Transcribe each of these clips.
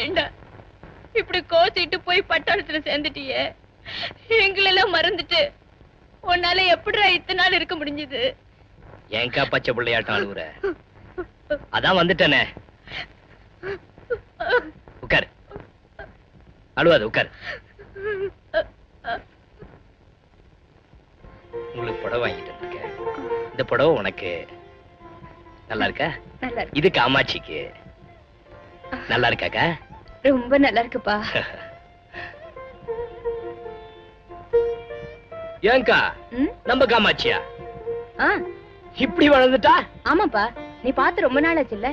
ஏண்டா? இப்படி கோச்சிட்டு போய் பட்டாளத்துல சேர்ந்துட்டியே? எங்களெல்லாம் மறந்துட்டு உன்னால எப்படிடா இத்தனை நாள் இருக்க முடிஞ்சது? ஏங்கா பச்சை பிள்ளையாட்டம் அழுகுற அதான் வந்துட்டேனே. உட்காரு அழுவாது உட்காரு உங்களுக்கு புடவை வாங்கிட்டு வந்திருக்கேன். இந்த புடவை உனக்கு. நல்லா இருக்கா? நல்லா இருக்கு. இது காமாட்சிக்கு. நல்லா இருக்காக்கா ரொம்ப நல்லா இருக்குப்பா ஏங்கா? நம்ம காமாட்சியா? ஆ. இப்படி வளர்ந்துட்டா? ஆமாப்பா நீ பார்த்து ரொம்ப நாள் ஆச்சுல்ல.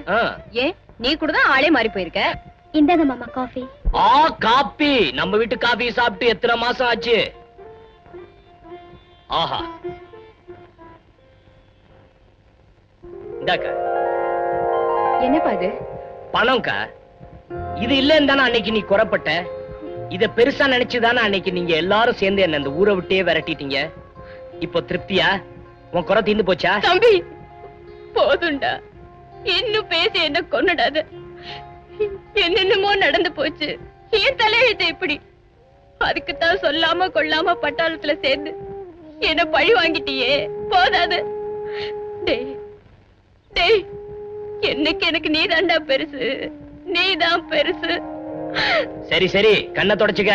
ஏன் நீ கூட தான் ஆளே மாறி போயிருக்க. இந்தாங்க மாமா காஃபி. ஆ காப்பி. நம்ம வீட்டு காபி சாப்பிட்டு எத்தனை மாசம் ஆச்சு? ஆஹா. இந்தாக்கா. என்னப்பா இது? பணம்க்கா? இது இல்லன்னு தானே அன்னைக்கு நீ குறப்பட்ட இத பெருசா நினைச்சுதானே அன்னைக்கு நீங்க எல்லாரும் சேர்ந்து என்ன இந்த ஊரை விட்டே விரட்டிட்டீங்க? இப்போ திருப்தியா? உன் குறை தீர்ந்து போச்சா? தம்பி போதுண்டா இன்னும் பேசி என்ன கொன்னுடாத. என்னென்னமோ நடந்து போச்சு. ஏன் தலையெழுத்து இப்படி? அதுக்குத்தான் சொல்லாம கொள்ளாம பட்டாளத்துல சேர்ந்து என்ன பழி வாங்கிட்டியே. போதாது. டேய் டேய். என்னைக்கு எனக்கு நீதான்டா பெருசு? நீதான் பெருசு. சரி சரி கண்ணை தொடச்சுக்க.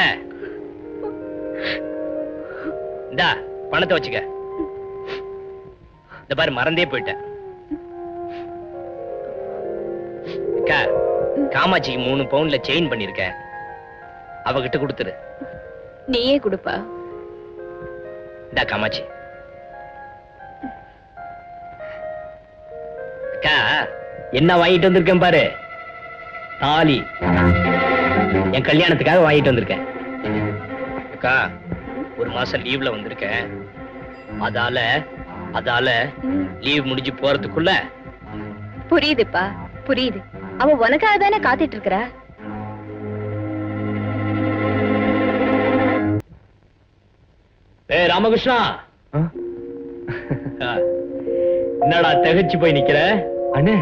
இந்தா பணத்தை வச்சுக்க. இந்த பாரு மறந்தே போயிட்டேன். அக்கா காமாட்சிக்கு மூணு பவுன்ல செயின் பண்ணிருக்கேன் அவகிட்ட கொடுத்துரு. நீயே கொடுப்பா. இந்தா காமாட்சி. அக்கா என்ன வாங்கிட்டு வந்திருக்கேன் பாரு? தாலி. என் கல்யாணத்துக்காக வாங்கிட்டு வந்திருக்கேன். அக்கா ஒரு மாசம் லீவ்ல வந்திருக்கேன். அதால அதால லீவ் முடிஞ்சு போறதுக்குள்ள புரியுதுப்பா புரியுது. அவ உனக்காக தானே காத்துட்டு இருக்கறா ஏய் ராமகிருஷ்ணா. என்னடா திகைச்சு போய் நிக்கிற? அண்ணே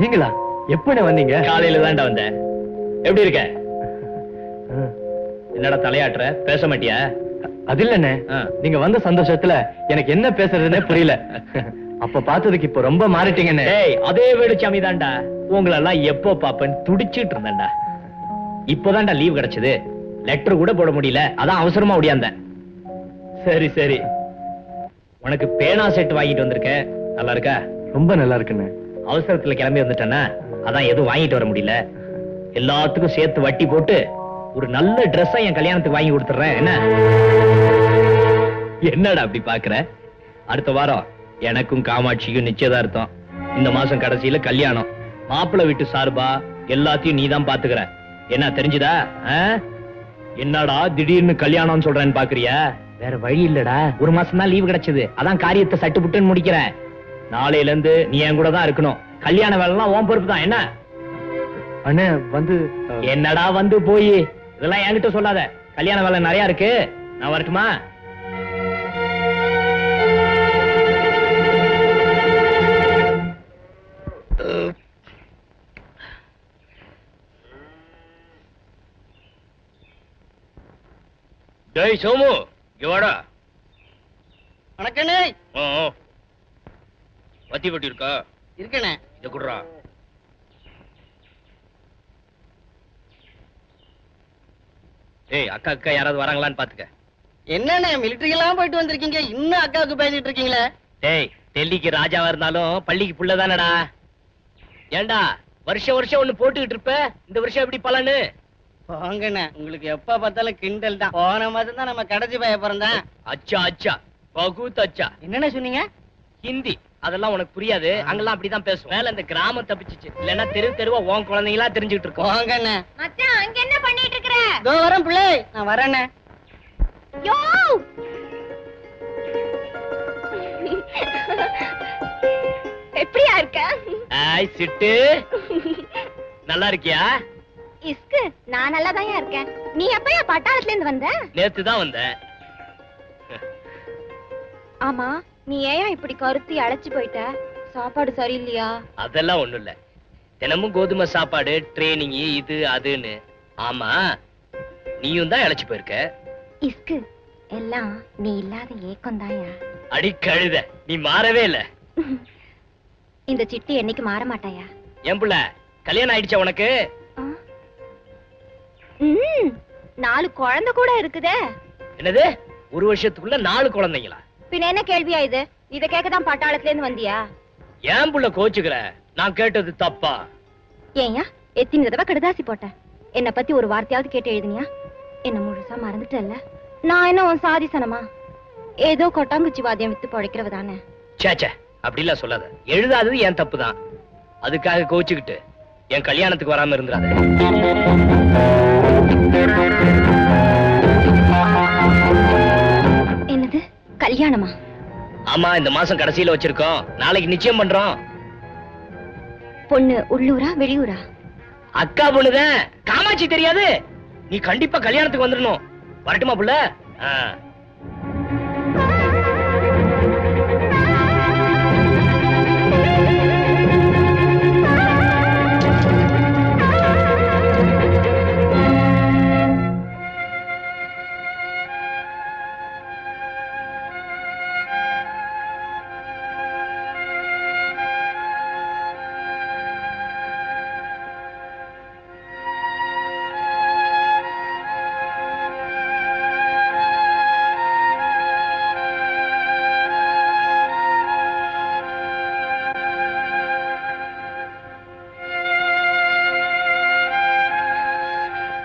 நீங்களா? எப்பண்ணே வந்தீங்க? காலையில தான்டா வந்தேன். எப்படி இருக்க? என்னடா தலையாட்டுற? பேச மாட்டியா? அது இல்லண்ணே. நீங்க வந்த சந்தோஷத்துல எனக்கு என்ன பேசுறதுன்னே புரியல. அப்ப பார்த்ததுக்கு இப்ப ரொம்ப மாறிட்டீங்கண்ணே. அதே வேலுச்சாமி தான்டா. உங்களை எல்லாம் எப்போ பாப்பேன்னு துடிச்சிட்டு இருந்தேன்டா. இப்போதான்டா லீவ் கிடைச்சது. லெட்டர் கூட போட முடியல. அதான் அவசரமா ஓடியாந்தேன். சரி சரி. உனக்கு பேனா செட் வாங்கிட்டு வந்திருக்கேன். நல்லா இருக்கா? ரொம்ப நல்லா இருக்குண்ணே. அவசரத்துல கிளம்பி வந்துட்டேன்னா அதான் எதுவும் வாங்கிட்டு வர முடியல. எல்லாத்துக்கும் சேர்த்து வட்டி போட்டு ஒரு நல்ல Dress-அ என் கல்யாணத்துக்கு வாங்கி கொடுத்துறேன் என்ன? என்னடா அப்படி பாக்குற? அடுத்த வாரம் எனக்கும் காமாட்சிக்கும் நிச்சயதார்த்தம். இந்த மாசம் கடைசியில கல்யாணம். மாப்பிள்ளை வீட்டு சார்பா? எல்லாத்தையும் நீ தான் பாத்துக்கிற. என்ன தெரிஞ்சுதா? என்னடா திடீர்னு கல்யாணம்னு சொல்றேன்னு பாக்குறியா? வேற வழி இல்லடா. ஒரு மாசம் தான் லீவு கிடைச்சது. அதான் காரியத்தை சட்டு புட்டுன்னு முடிக்கிறேன். நாளையில இருந்து நீ என் கூட தான் இருக்கணும். கல்யாண வேலைலாம் உன் பொறுப்பு தான் என்ன? அண்ணே வந்து என்னடா வந்து போய்? இதெல்லாம் என்கிட்ட சொல்லாத. கல்யாண வேலை நிறைய இருக்கு. நான் வரட்டுமா? டேய் சோமு இங்க வாடா. வணக்கண்ணே. ஆ. வத்தி பட்டி இருக்கா? இருக்கண்ணே இத குடுறா. ஏய் அக்கா அக்கா யாராவது வராங்களான்னு பாத்துக்க. என்னண்ணே மிலிட்டரிக்கெல்லாம் போயிட்டு வந்திருக்கீங்க. இன்னும் அக்காவுக்கு பேசிட்டு இருக்கீங்களே. டேய் டெல்லிக்கு ராஜாவா இருந்தாலும் பள்ளிக்கு புள்ள தானடா. ஏண்டா வருஷம் வருஷம் ஒண்ணு போட்டுக்கிட்டு இருப்ப? இந்த வருஷம் எப்படி பலனு? போங்கண்ணே உங்களுக்கு எப்ப பார்த்தாலும் கிண்டல் தான். போன மாதம் தான் நம்ம கடைசி பைய பிறந்தேன். அச்சா அச்சா பகுத் அச்சா என்னண்ணே சொன்னீங்க? ஹிந்தி. அதெல்லாம் உனக்கு புரியாது. அங்கெல்லாம் அப்படிதான் பேசுவோம். மேல இந்த கிராமம் தப்பிச்சிச்சு. இல்லன்னா தெரு தெருவா உன் குழந்தைங்களா தெரிஞ்சுக்கிட்டு இருக்கோம். போங்கண்ணே மச்சான் அங்க என்ன பண்ணிட்டு இருக்கற? இதோ வரேன் பிள்ளை. நான் வரேண்ணே யோ! எப்படியா இருக்க? ஆய் சிட்டு. நல்லா இருக்கியா? இஸ்கு நான் நல்லா இருக்கேன். நீ எப்பயா பட்டாளத்துல இருந்து வந்த? நேத்து தான் வந்தேன். ஆமா. நீ ஏன் இப்படி கருத்தி அழைச்சு போயிட்ட? சாப்பாடு சரியில்லையா? அதெல்லாம் ஒண்ணும் இல்ல தினமும் கோதுமை சாப்பாடு ட்ரைனிங் இது அதுன்னு. ஆமா நீயும் தான் இழைச்சு போயிருக்க. இஸ்கு எல்லாம் நீ இல்லாத ஏக்கம் தாயா அடி கழுத நீ மாறவே இல்ல. இந்த சிட்டி என்னைக்கு மாற மாட்டாயா? என் புள்ள கல்யாணம் ஆயிடுச்சா உனக்கு? நாலு குழந்தை கூட இருக்குதே. என்னது? ஒரு வருஷத்துக்குள்ள நாலு குழந்தைங்களா? பின்ன என்ன கேள்வியா இது? இத கேட்கதான் பட்டாளத்துல இருந்து வந்தியா? ஏன் புள்ள கோச்சுக்கிற? நான் கேட்டது தப்பா? ஏன்யா எத்தனை தடவை கடுதாசி போட்டேன். என்ன பத்தி ஒரு வார்த்தையாவது கேட்டு எழுதுனியா? என்ன முழுசா மறந்துட்டல்ல? நான் என்ன உன் சாதிசனமா ஏதோ கொட்டாங்குச்சி வாத்தியம் வித்து பழைக்கிறவ தானே. சேச்சே அப்படிலாம் சொல்லாத. எழுதாதது என் தப்பு தான் அதுக்காக கோச்சுக்கிட்டு என் கல்யாணத்துக்கு வராம இருந்துடாத கல்யாணமா? ஆமா இந்த மாசம் கடைசியில வச்சிருக்கோம். நாளைக்கு நிச்சயம் பண்றோம். பொண்ணு உள்ளூரா வெளியூரா? அக்கா பொண்ணுதான். காமாட்சி தெரியாது. நீ கண்டிப்பா கல்யாணத்துக்கு வந்துடணும். வரட்டுமா புள்ள?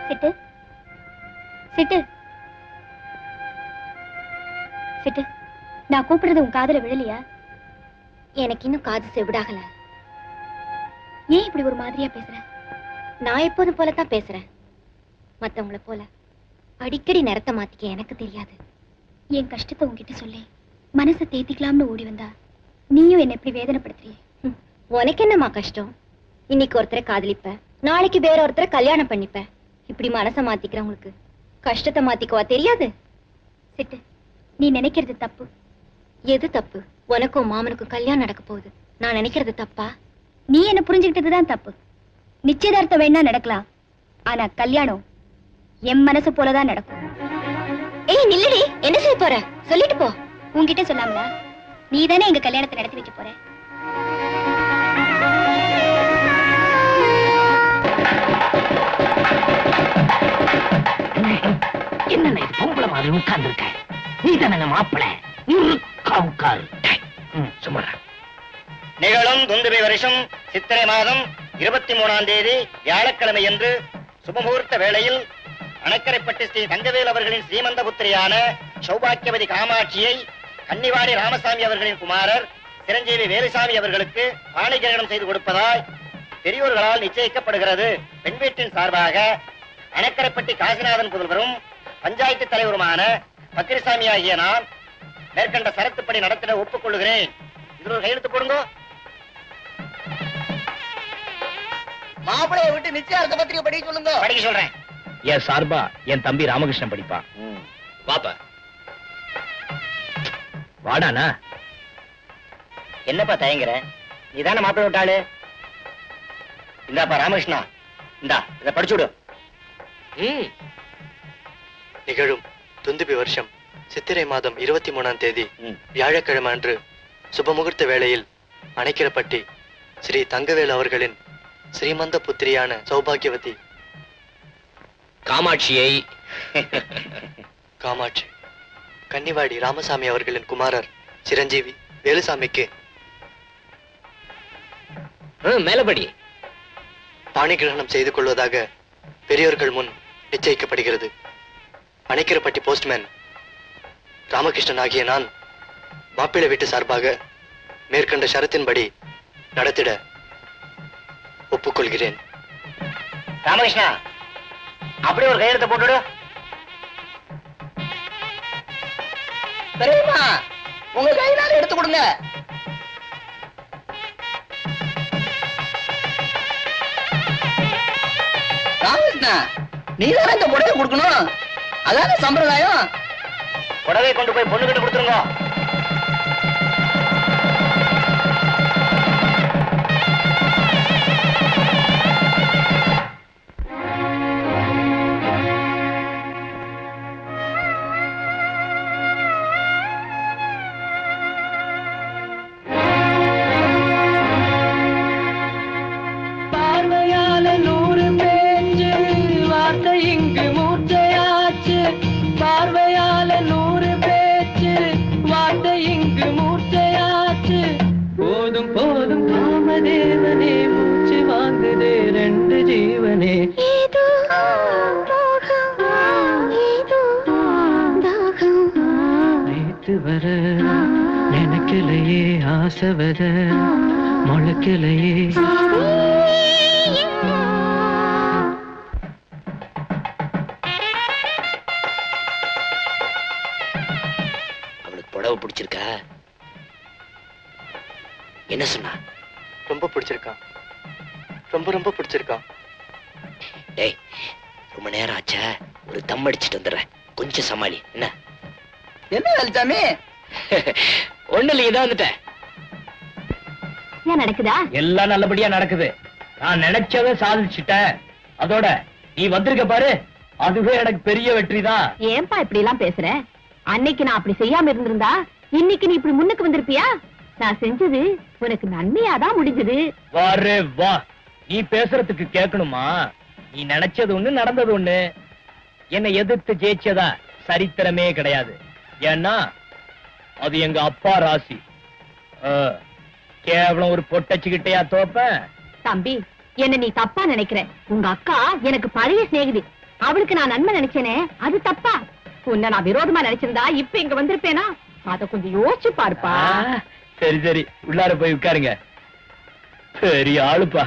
சிட்டு. சிட்டு. சிட்டு. நான் கூப்பிடுறது உன் காதுல விழலையா? எனக்கு இன்னும் காது செவிடாகல. ஏன் இப்படி ஒரு மாதிரியா பேசுற? நான் எப்போதும் போல தான் பேசுறேன். மத்தவங்கள போல. அடிக்கடி நேரத்தை மாத்திக்க எனக்கு தெரியாது. என் கஷ்டத்தை உங்ககிட்ட சொல்லி. மனசை தேத்திக்கலாம்னு ஓடி வந்தா நீயும் என்ன எப்படி வேதனைப்படுத்துறிய? உனக்கு என்னம்மா கஷ்டம்? இன்னைக்கு ஒருத்தரை காதலிப்ப நாளைக்கு வேற ஒருத்தரை கல்யாணம் பண்ணிப்ப இப்படி மனச மாத்திக்கிறவங்களுக்கு கஷ்டத்தை மாத்திக்கவா தெரியாது? சிட்டு நீ நினைக்கிறது தப்பு. எது தப்பு? உனக்கும் மாமனுக்கும் கல்யாணம் நடக்க போகுது. நான் நினைக்கிறது தப்பா? நீ என்ன புரிஞ்சுக்கிட்டதுதான் தப்பு. நிச்சயதார்த்தம் வேணா நடக்கலாம். ஆனா கல்யாணம் என் மனசு போலதான் நடக்கும். ஏய் நில்லடி. என்ன செய்ய போற? சொல்லிட்டு போ. உன்கிட்ட சொல்லாமலா? நீ தானே எங்க கல்யாணத்தை நடத்தி வைக்க போற? என்னென்ன பொம்பளை மாதிரி உட்கார்ந்து இருக்க நீ தானே மாப்பிள உட்காரு சும்மா நிகழும் துந்துபி வருஷம் சித்திரை மாதம் இருபத்தி மூணாம் தேதி வியாழக்கிழமை என்று சுபமுகூர்த்த வேளையில் அணக்கரைப்பட்டு ஸ்ரீ தங்கவேல் அவர்களின் ஸ்ரீமந்த புத்திரியான சௌபாக்கியவதி காமாட்சியை கன்னிவாடி ராமசாமி அவர்களின் குமாரர் சிரஞ்சீவி வேலுசாமி அவர்களுக்கு பாணிகிரகணம் செய்து கொடுப்பதாய் பெரியோர்களால் நிச்சயிக்கப்படுகிறது. பெண் வீட்டின் சார்பாக அணக்கரைப்பட்டி காசிநாதன் புதல்வரும் பஞ்சாயத்து தலைவருமான பக்கிரிசாமி ஆகிய நான் மேற்கண்ட சரத்துப்படி நடத்திட ஒப்புக்கொள்கிறேன் இதுல ஒரு கையெழுத்து போடுங்க. மாப்பிளைய விட்டு நிச்சயார்த்த பத்திரிகை படிக்க சொல்லுங்க. படிக்க சொல்றேன். என் சார்பா என் தம்பி ராமகிருஷ்ணன் படிப்பான் வாப்பா. வாடானா என்னப்பா தயங்குற? நீதானே மாப்பிள்ளை விட்டாளு? இந்தாப்பா ராமகிருஷ்ணா. இந்தா இத படிச்சு விடு. ம் நிகழும் துந்துபி வருஷம் சித்திரை மாதம் இருபத்தி மூணாம் தேதி. வியாழக்கிழமை அன்று சுபமுகூர்த்த வேளையில் அணைக்கிறப்பட்டி ஸ்ரீ தங்கவேல் அவர்களின் ஸ்ரீமந்த புத்திரியான சௌபாகியவதி. காமாட்சியை. காமாட்சி கன்னிவாடி ராமசாமி அவர்களின் குமாரர் சிரஞ்சீவி வேலுசாமிக்கு. மேலபடி. பாணி கிரகணம் செய்து கொள்வதாக பெரியோர்கள் முன் நிச்சயிக்கப்படுகிறது. அணைக்கிறப்பட்டி போஸ்ட்மேன் ராமகிருஷ்ணன் ஆகிய நான் மாப்பிள்ளை வீட்டு சார்பாக மேற்கண்ட ஷரத்தின்படி நடத்திட ஒப்புக்கொள்கிறேன். ராமகிருஷ்ணா அப்படி ஒரு கையெழுத்த போட்டுடு பெரியம்மா உங்க கையினால எடுத்து கொடுங்க. ராமகிருஷ்ணா நீ தானே இந்த புடவை கொடுக்கணும்? அதான சம்பிரதாயம்? புடவை கொண்டு போய் பொண்ணு கிட்ட கொடுத்துருங்க. நினைக்கலையே ஆசை வர முளைக்கலையே அவனுக்கு புடவை பிடிச்சிருக்கா? என்ன சொன்னா? ரொம்ப பிடிச்சிருக்கான் ரொம்ப ரொம்ப பிடிச்சிருக்கான் டேய் ரொம்ப நேரம் ஆச்சா. ஒரு தம் அடிச்சிட்டு வந்துடுறேன். கொஞ்சம் சமாளி. என்ன? என்ன வேலுச்சாமி ஒண்ணு இல்ல இதான் வந்துட்டேன். ஏன் நடக்குதா? எல்லாம் நல்லபடியா நடக்குது. நான் நினைச்சதை சாதிச்சுட்டேன். அதோட நீ வந்திருக்க பாரு. அதுவே எனக்கு பெரிய வெற்றி தான் ஏன்பா இப்படி எல்லாம் பேசுற? அன்னைக்கு நான் அப்படி செய்யாம இருந்திருந்தா இன்னைக்கு நீ இப்படி முன்னுக்கு வந்திருப்பியா? நான் செஞ்சது உனக்கு நன்மையாதான் முடிஞ்சது. வாரு வா. நீ பேசுறதுக்கு கேட்கணுமா? நீ நினைச்சது ஒண்ணு நடந்தது ஒண்ணு. என்னை எதிர்த்து ஜெயிச்சதா? சரித்திரமே கிடையாது. ஏன்னா அது எங்க அப்பா ராசி. கேவலம் ஒரு பொட்டச்சுக்கிட்டையா தோப்பேன் தம்பி என்ன நீ தப்பா நினைக்கிற. உங்க அக்கா எனக்கு பழைய சிநேகிதி. அவளுக்கு நான் நன்மை நினைச்சேனே அது தப்பா? உன்னை நான் விரோதமா நினைச்சிருந்தா இப்ப இங்க வந்திருப்பேனா? அத கொஞ்சம் யோசிச்சு பாருப்பா. சரி சரி. உள்ளார போய் உட்காருங்க. பெரிய ஆளுப்பா.